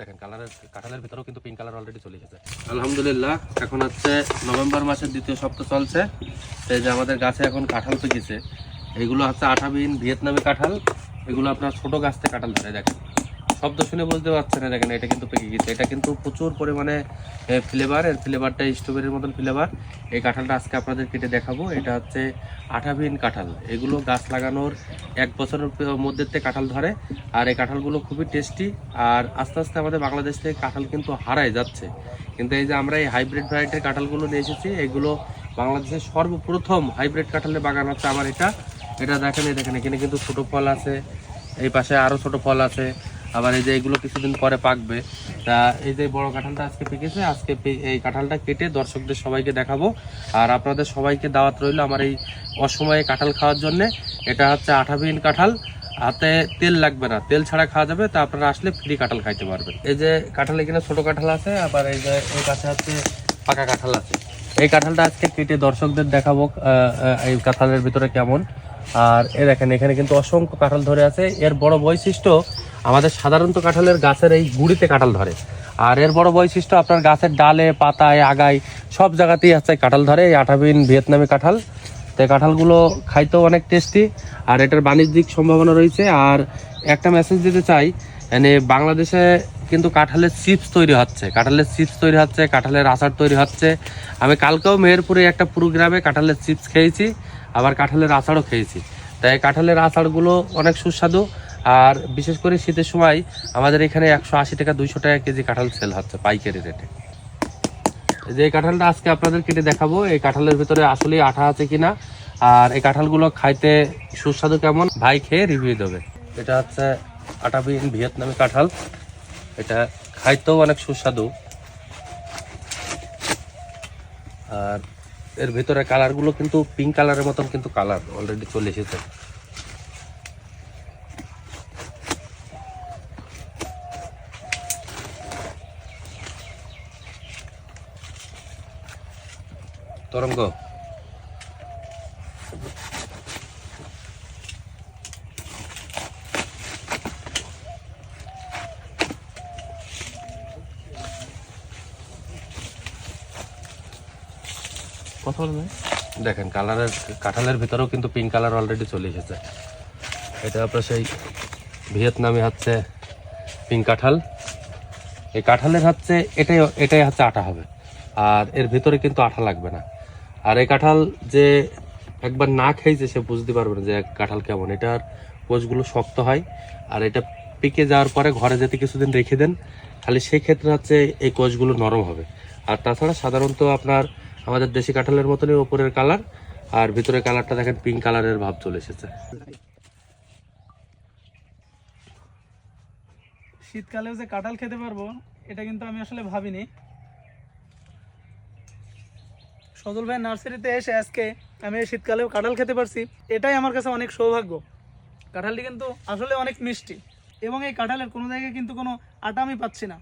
দেখেন কালারের কাঁঠালের ভিতরেও কিন্তু পিঙ্ক কালার অলরেডি চলে গেছে আলহামদুলিল্লাহ, এখন হচ্ছে নভেম্বর মাসের দ্বিতীয় সপ্তাহ চলছে। এই যে আমাদের গাছে এখন কাঁঠাল পেকেছে। এগুলো হচ্ছে আঠাবিহীন ভিয়েতনামি কাঁঠাল। এগুলো আপনার ছোট গাছ থেকে কাঁঠাল ধরে, দেখেন। শব্দ শুনে বুঝতে পারছেন না দেখেন, এটা কিন্তু পেকে গেছে। এটা কিন্তু প্রচুর পরিমাণে ফ্লেভার এর ফ্লেভারটা স্ট্রবেরির মতন ফ্লেভার এই কাঁঠালটা আজকে আপনাদের কেটে দেখাবো। এটা হচ্ছে আঠাবিহীন কাঁঠাল। এগুলো গাছ লাগানোর এক বছরের মধ্যে কাঁঠাল ধরে। আর এই কাঁঠালগুলো খুবই টেস্টি আর আস্তে আস্তে আমাদের বাংলাদেশ থেকে কাঁঠাল কিন্তু হারায় যাচ্ছে। কিন্তু এই যে আমরা এই হাইব্রিড ভ্যারাইটির কাঁঠালগুলো নিয়ে এসেছি, এগুলো বাংলাদেশের সর্বপ্রথম হাইব্রিড কাঁঠালের বাগান হচ্ছে আমার এটা। এটা দেখেন দেখেন, এখানে কিন্তু ছোটো ফল আছে, এই পাশে আরও ছোটো ফল আছে। আবার এই যে এগুলো কিছুদিন পরে পাকবে, তা এই যে বড় কাঁঠালটা আজকে পেকেছে, আজকে এই কাঁঠালটা কেটে দর্শকদের সবাইকে দেখাবো। আর আপনাদের সবাইকে দাওয়াত রইল আমার এই অসময়ে কাঁঠাল খাওয়ার জন্য। এটা হচ্ছে আঠাবিহীন কাঁঠাল, হাতে তেল লাগবে না। তেল ছাড়া খাওয়া যাবে, তা আপনারা আসলে ফ্রি কাঁঠাল খাইতে পারবেন। এই যে কাঁঠাল এখানে ছোট কাঁঠাল আছে, আবার এই যে এই কাছে হচ্ছে পাকা কাঁঠাল আছে। এই কাঁঠালটা আজকে কেটে দর্শকদের দেখাবো এই কাঁঠালের ভিতরে কেমন। আর এ দেখেন, এখানে কিন্তু অসংখ্য কাঁঠাল ধরে আছে। এর বড় বৈশিষ্ট্য আমাদের সাধারণত কাঁঠালের গাছের এই গুড়িতে কাঁঠাল ধরে। আর এর বড় বৈশিষ্ট্য, আপনার গাছের ডালে, পাতায়, আগায় সব জায়গাতেই হচ্ছে কাঁঠাল ধরে, এই আঠাবিন ভিয়েতনামি কাঁঠাল। তো কাঁঠালগুলো খাইতেও অনেক টেস্টি, আর এটার বাণিজ্যিক সম্ভাবনা রয়েছে। আর একটা মেসেজ দিতে চাই মানে বাংলাদেশে কিন্তু কাঁঠালের চিপস তৈরি হচ্ছে, কাঁঠালের চিপস তৈরি হচ্ছে, কাঁঠালের আচার তৈরি হচ্ছে। আমি কালকেও মেহেরপুরে একটা প্রোগ্রামে কাঁঠালের চিপস খেয়েছি, আবার কাঁঠালের আচারও খেয়েছি। তাই কাঁঠালের আচারগুলো অনেক সুস্বাদু আর বিশেষ করে শীতের সময় আমাদের এখানে একশো আশি টাকা দুইশো টাকা কেজি কাঁঠাল সেল হচ্ছে, পাইকারি রেটে যে কাঁঠালটা আজকে আপনাদের কেটে দেখাবো, এই কাঁঠালের ভিতরে আসলে আঠা আছে কিনা, আর এই কাঁঠালগুলো খাইতে সুস্বাদু কেমন, ভাই খেয়ে রিভিউ দেবে। এটা হচ্ছে আটা আটাবিহীন ভিয়েতনামি কাঁঠাল, এটা খাইতেও অনেক সুস্বাদু। আর এর ভিতরে কালারগুলো কিন্তু পিঙ্ক কালারের মতন কিন্তু কালার অলরেডি চলে এসেছে। তরঙ্গ কথা বলেন দেখেন কালারের কাঁঠালের ভিতরেও কিন্তু পিঙ্ক কালার অলরেডি চলে এসেছে। এটা আপনার সেই ভিয়েতনামে হচ্ছে পিঙ্ক কাঁঠাল। এই কাঁঠালের হচ্ছে এটাই এটাই হচ্ছে আটা হবে। আর এর ভিতরে কিন্তু আঠা লাগবে না। আর এই কাঁঠাল যে একবার না খেয়েছে সে বুঝতে পারবে না যে কাঁঠাল কেমন। এটার কোষগুলো শক্ত হয়, আর এটা পেকে যাওয়ার পরে ঘরে যেতে কিছুদিন রেখে দেন, খালি সেই ক্ষেত্রে হচ্ছে এই কোষগুলো নরম হবে। আর তাছাড়া সাধারণত আপনার আমাদের দেশি কাঁঠালের মতনই উপরের কালার, আর ভিতরের কালারটা দেখেন পিঙ্ক কালারের ভাব চলে এসেছে। শীতকালেও যে কাঁঠাল খেতে পারব, এটা কিন্তু আমি আসলে ভাবিনি। সজল ভাই নার্সারিতে এসে আজকে আমি এই শীতকালেও কাঁঠাল খেতে পারছি। এটাই আমার কাছে অনেক সৌভাগ্য। কাঁঠালটি কিন্তু আসলে অনেক মিষ্টি। এবং এই কাঁঠালের কোনো জায়গায় কিন্তু কোনো আটা আমি পাচ্ছি না।